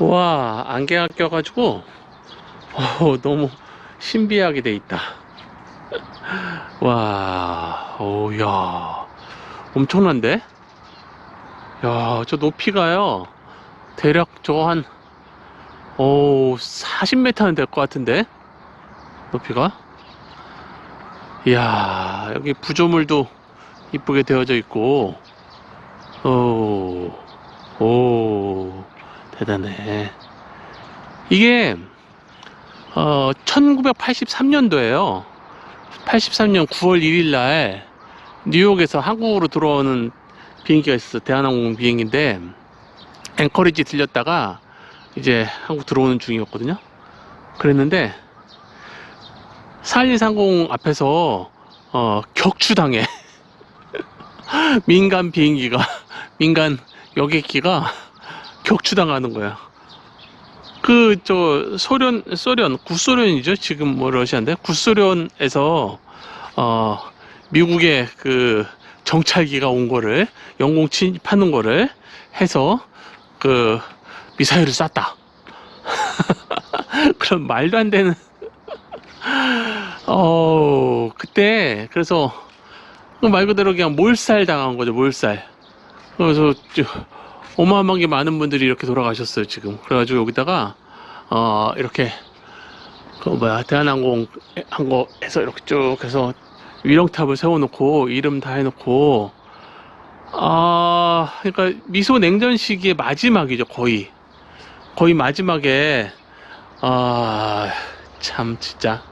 와 안개가 껴가지고 어, 너무 신비하게 돼 있다. 와 오야 엄청난데? 야 저 높이가요 대략 저거 한 오, 40m는 될 것 같은데? 높이가? 이야 여기 부조물도 이쁘게 되어져 있고 오, 오 대단해. 이게 어 1983년도에요. 83년 9월 1일 날 뉴욕에서 한국으로 들어오는 비행기가 있었어 대한항공 비행기인데 앵커리지 들렸다가 이제 한국 들어오는 중이었거든요. 그랬는데 4130 앞에서 어, 격추당해. 민간 비행기가 민간 여객기가 격추당하는 거야. 그 저 소련 소련 구소련이죠? 지금 뭐 러시아인데? 구소련에서 어 미국의 그 정찰기가 온 거를 영공 침입하는 거를 해서 그 미사일을 쐈다. 그런 말도 안 되는. 어 그때 그래서 그말 그대로 그냥 몰살 당한 거죠 몰살. 그래서 저 어마어마하게 많은 분들이 이렇게 돌아가셨어요 지금. 그래가지고 여기다가 어 이렇게 그 뭐야 대한항공 한 거에서 이렇게 쭉 해서 위령탑을 세워놓고 이름 다 해놓고 아 그러니까 미소 냉전 시기의 마지막이죠 거의. 거의 마지막에 아참 진짜.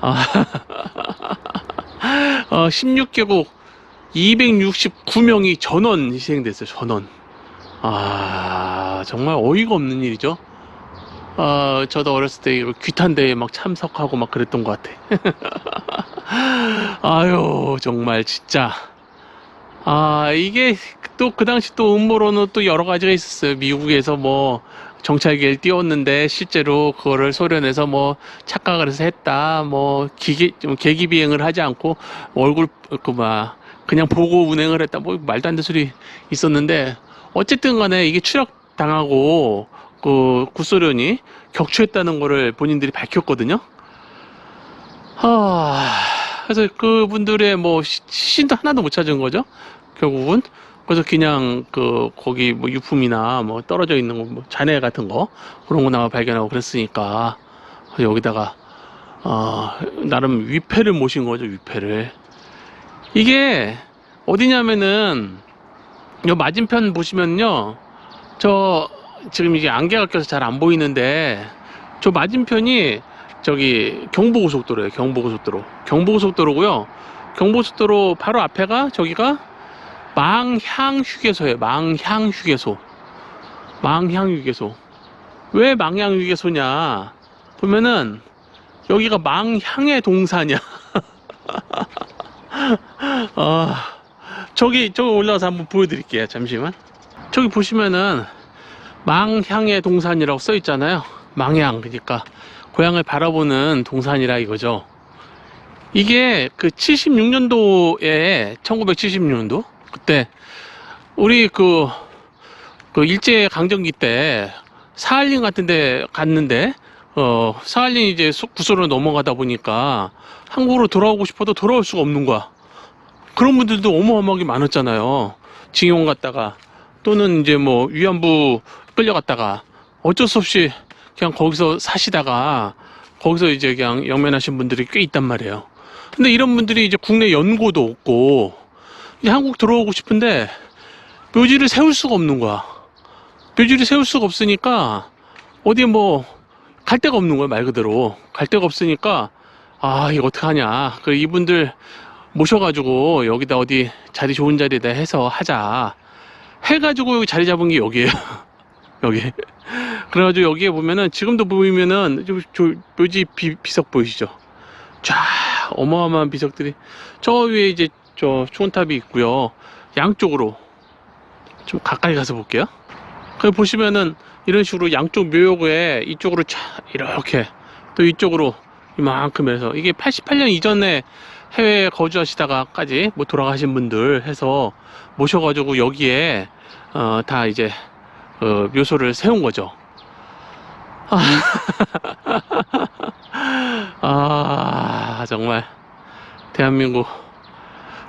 아, 어, 16개국 269명이 전원 희생됐어요 전원 아 정말 어이가 없는 일이죠. 어, 저도 어렸을 때 귀탄대에 막 참석하고 막 그랬던 것 같아. 아유 정말 진짜. 아 이게 또 그 당시 또 음모론은 또 여러 가지가 있었어요. 미국에서 뭐 정찰기를 띄웠는데 실제로 그거를 소련에서 뭐 착각을 해서 했다 뭐 기계 좀 계기 비행을 하지 않고 얼굴 그막 그냥 보고 운행을 했다 뭐 말도 안 되는 소리 있었는데 어쨌든 간에 이게 추락 당하고 그 구소련이 격추했다는 거를 본인들이 밝혔거든요. 하, 그래서 그분들의 뭐 시- 시신도 하나도 못 찾은 거죠. 결국은 그래서 그냥 그 거기 뭐 유품이나 뭐 떨어져 있는 거, 뭐 잔해 같은 거 그런 거나 발견하고 그랬으니까 여기다가 어 나름 위패를 모신 거죠 위패를 이게 어디냐면은 요 맞은편 보시면요. 저 지금 이게 안개가 껴서 잘 안 보이는데 저 맞은편이 저기 경부고속도로예요 경부고속도로. 경부고속도로고요. 경부고속도로 바로 앞에가 저기가 망향 휴게소예요 망향 휴게소. 망향 휴게소. 왜 망향 휴게소냐? 보면은 여기가 망향의 동산이야. 아 저기 저기 올라가서 한번 보여드릴게요. 잠시만. 저기 보시면은 망향의 동산이라고 써 있잖아요. 망향 그러니까 고향을 바라보는 동산이라 이거죠. 이게 그 76년도에 1976년도? 그때 우리 그, 그 일제 강점기 때 사할린 같은 데 갔는데 어 사할린 이제 소- 구소로 넘어가다 보니까 한국으로 돌아오고 싶어도 돌아올 수가 없는 거야 그런 분들도 어마어마하게 많았잖아요 징용 갔다가 또는 이제 뭐 위안부 끌려갔다가 어쩔 수 없이 그냥 거기서 사시다가 거기서 이제 그냥 영면하신 분들이 꽤 있단 말이에요. 근데 이런 분들이 이제 국내 연고도 없고 이제 한국 들어오고 싶은데 묘지를 세울 수가 없는 거야. 묘지를 세울 수가 없으니까 어디 뭐 갈 데가 없는 거야 말 그대로 갈 데가 없으니까 아 이거 어떡하냐 그 이분들 모셔가지고 여기다 어디 자리 좋은 자리에다 해서 하자. 해가지고 여기 자리 잡은 게 여기에요. 여기. 그래가지고 여기에 보면은 지금도 보이면은 저, 저 묘지 비, 비석 보이시죠? 쫙 어마어마한 비석들이. 저 위에 이제 저 초원탑이 있고요. 양쪽으로 좀 가까이 가서 볼게요. 그 보시면은 이런 식으로 양쪽 묘역에 이쪽으로 쫙 이렇게 또 이쪽으로 이만큼 해서 이게 88년 이전에 해외에 거주하시다가까지 뭐 돌아가신 분들 해서 모셔가지고 여기에 어, 다 이제 어, 묘소를 세운 거죠. 아, 정말 대한민국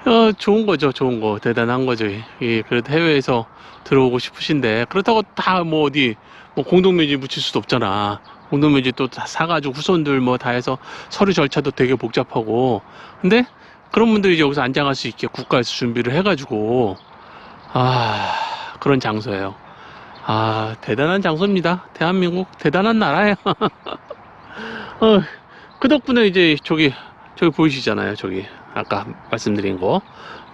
어, 좋은 거죠, 좋은 거, 대단한 거죠. 예, 그래도 해외에서 들어오고 싶으신데 그렇다고 다 뭐 어디 뭐 공동묘지 묻힐 수도 없잖아. 공동묘지 또 다 사가지고 후손들 뭐 다 해서 서류 절차도 되게 복잡하고 근데 그런 분들이 이제 여기서 안장할 수 있게 국가에서 준비를 해가지고 아 그런 장소예요. 아 대단한 장소입니다. 대한민국 대단한 나라예요. 어, 그 덕분에 이제 저기 저기 보이시잖아요. 저기 아까 말씀드린 거,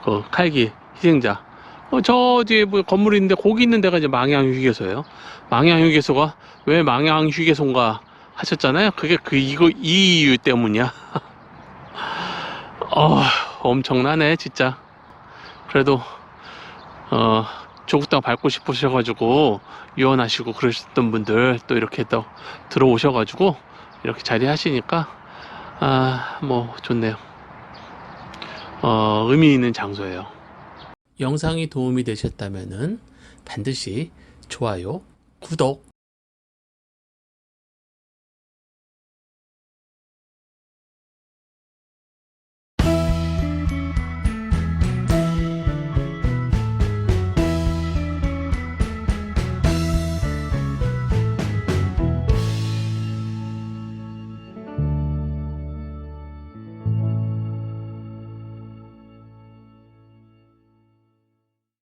그 칼기 희생자. 어, 저 뒤에 뭐 건물이 있는데 거기 있는 데가 이제 망향휴게소예요. 망향휴게소가 왜 망향휴게소인가 하셨잖아요. 그게 그 이거 이 이유 때문이야. 어, 엄청나네 진짜. 그래도 어 조국 땅 밟고 싶으셔가지고 유언하시고 그러셨던 분들 또 이렇게 또 들어오셔가지고 이렇게 자리하시니까 아 뭐 좋네요. 어, 의미 있는 장소예요. 영상이 도움이 되셨다면 반드시 좋아요, 구독